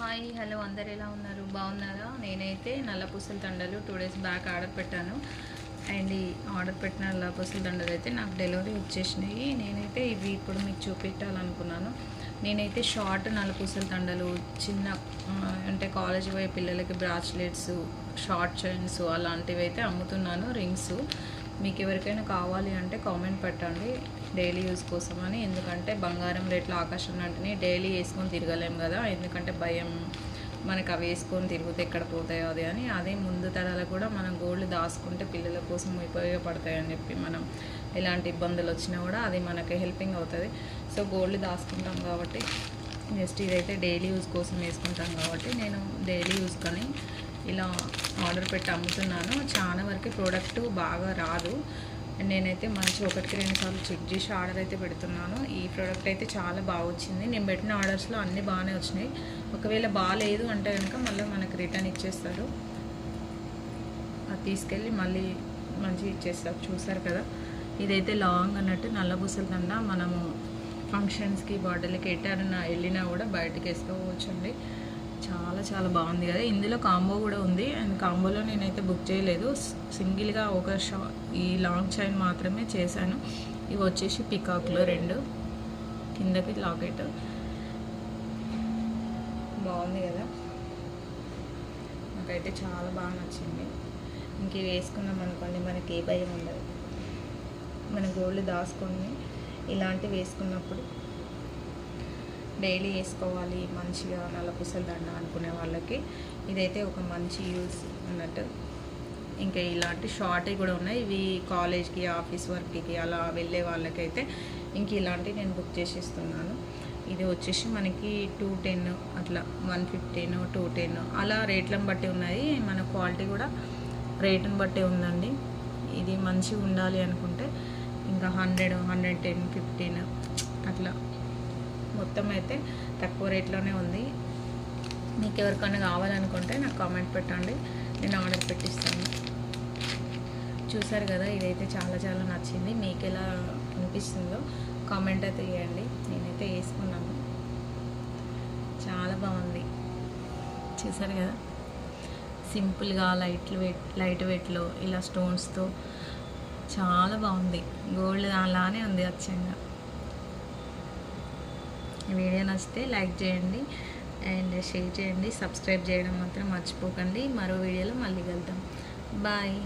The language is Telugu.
హాయ్ హలో అందరు ఎలా ఉన్నారు? బాగున్నారా? నేనైతే నల్లపూసల దండలు టూ డేస్ బ్యాక్ ఆర్డర్ పెట్టాను. అండ్ ఈ ఆర్డర్ పెట్టిన నల్లపూసల దండలు అయితే నాకు డెలివరీ వచ్చేసినాయి. నేనైతే ఇవి ఇప్పుడు మీకు చూపెట్టాలనుకున్నాను. నేనైతే షార్ట్ నల్లపూసల దండలు చిన్న అంటే కాలేజ్ పోయే పిల్లలకి బ్రాస్లెట్స్ షార్ట్ చైన్స్ అలాంటివి అయితే అమ్ముతున్నాను రింగ్స్. మీకు ఎవరికైనా కావాలి అంటే కామెంట్ పెట్టండి డైలీ యూజ్ కోసం అని ఎందుకంటే బంగారం రేట్లు ఆకాశం లాంటివి డైలీ వేసుకొని తిరగలేం కదా. ఎందుకంటే భయం. మనకు అవి వేసుకొని తిరిగితే ఎక్కడ పోతాయో అది అని. అదే ముందు తరాలకు కూడా మనం గోల్డ్ దాచుకుంటే పిల్లల కోసం ఉపయోగపడతాయని చెప్పి మనం ఎలాంటి ఇబ్బందులు వచ్చినా కూడా అది మనకి హెల్పింగ్ అవుతుంది. సో గోల్డ్ దాచుకుంటాం కాబట్టి జస్ట్ ఇదైతే డైలీ యూజ్ కోసం వేసుకుంటాం కాబట్టి నేను డైలీ యూజ్ కానీ ఇలా ఆర్డర్ పెట్టి అమ్ముతున్నాను. చాలా వరకు ప్రోడక్ట్ బాగా రాదు. నేనైతే మంచి ఒకటికి రెండు సార్లు చెక్ చేసి ఆర్డర్ అయితే పెడుతున్నాను. ఈ ప్రోడక్ట్ అయితే చాలా బాగా వచ్చింది. నేను పెట్టిన ఆర్డర్స్లో అన్నీ బాగానే వచ్చినాయి. ఒకవేళ బాగాలేదు అంటే కనుక మళ్ళీ మనకు రిటర్న్ ఇచ్చేస్తారు. అది తీసుకెళ్ళి మళ్ళీ మంచిగా ఇచ్చేస్తారు. చూసారు కదా? ఇదైతే లాంగ్ అన్నట్టు నల్ల బుసలు దండ. మనము ఫంక్షన్స్కి బర్త్డేలకి ఎట్టారన్నా వెళ్ళినా కూడా బయటకు వేసుకోవచ్చండి. చాలా చాలా బాగుంది కదా. ఇందులో కాంబో కూడా ఉంది. అండ్ కాంబోలో నేనైతే బుక్ చేయలేదు. సింగిల్గా ఒక షా ఈ లాంగ్ చైన్ మాత్రమే చేశాను. ఇవి వచ్చేసి పికాక్లో రెండు. కిందకి లాకెట్. బాగుంది కదా. నాకైతే చాలా బాగా నచ్చింది. ఇంక ఇవి వేసుకున్నాం అనుకోండి మనకి ఏ భయం ఉండదు. మన గోల్డ్ దాచుకొని ఇలాంటివి వేసుకున్నప్పుడు డైలీ వేసుకోవాలి మంచిగా నల్ల దండ అనుకునే వాళ్ళకి. ఇదైతే ఒక మంచి యూస్ అన్నట్టు. ఇంకా ఇలాంటి షార్ట్ కూడా ఉన్నాయి. ఇవి కాలేజ్కి ఆఫీస్ వర్క్కి అలా వెళ్ళే వాళ్ళకైతే ఇంక ఇలాంటివి నేను బుక్ చేసి ఇస్తున్నాను ఇది వచ్చేసి మనకి టూ టెన్ అట్లా వన్ ఫిఫ్టీన్ టూ టెన్ అలా రేట్లను బట్టి ఉన్నాయి. మన క్వాలిటీ కూడా రేటుని బట్టి ఉందండి. ఇది మంచిగా ఉండాలి అనుకుంటే ఇంకా హండ్రెడ్ హండ్రెడ్ టెన్ ఫిఫ్టీన్ అట్లా. మొత్తం అయితే తక్కువ రేట్లోనే ఉంది. మీకు ఎవరికైనా కావాలనుకుంటే నాకు కామెంట్ పెట్టండి. నేను ఆర్డర్ పెట్టిస్తాను. చూసారు కదా ఇదైతే చాలా చాలా నచ్చింది. మీకు ఎలా అనిపిస్తుందో కామెంట్ అయితే చేయండి. నేనైతే వేసుకున్నాను. చాలా బాగుంది. చూసారు కదా? సింపుల్గా లైట్ వెయిట్ లైట్ వెయిట్లో ఇలా స్టోన్స్తో చాలా బాగుంది. గోల్డ్ అలానే ఉంది అచ్చంగా. వీడియో నచ్చితే లైక్ చేయండి అండ్ షేర్ చేయండి. సబ్స్క్రైబ్ చేయడం మాత్రం మర్చిపోకండి. మరో వీడియోలో మళ్ళీ కలుద్దాం. బాయ్.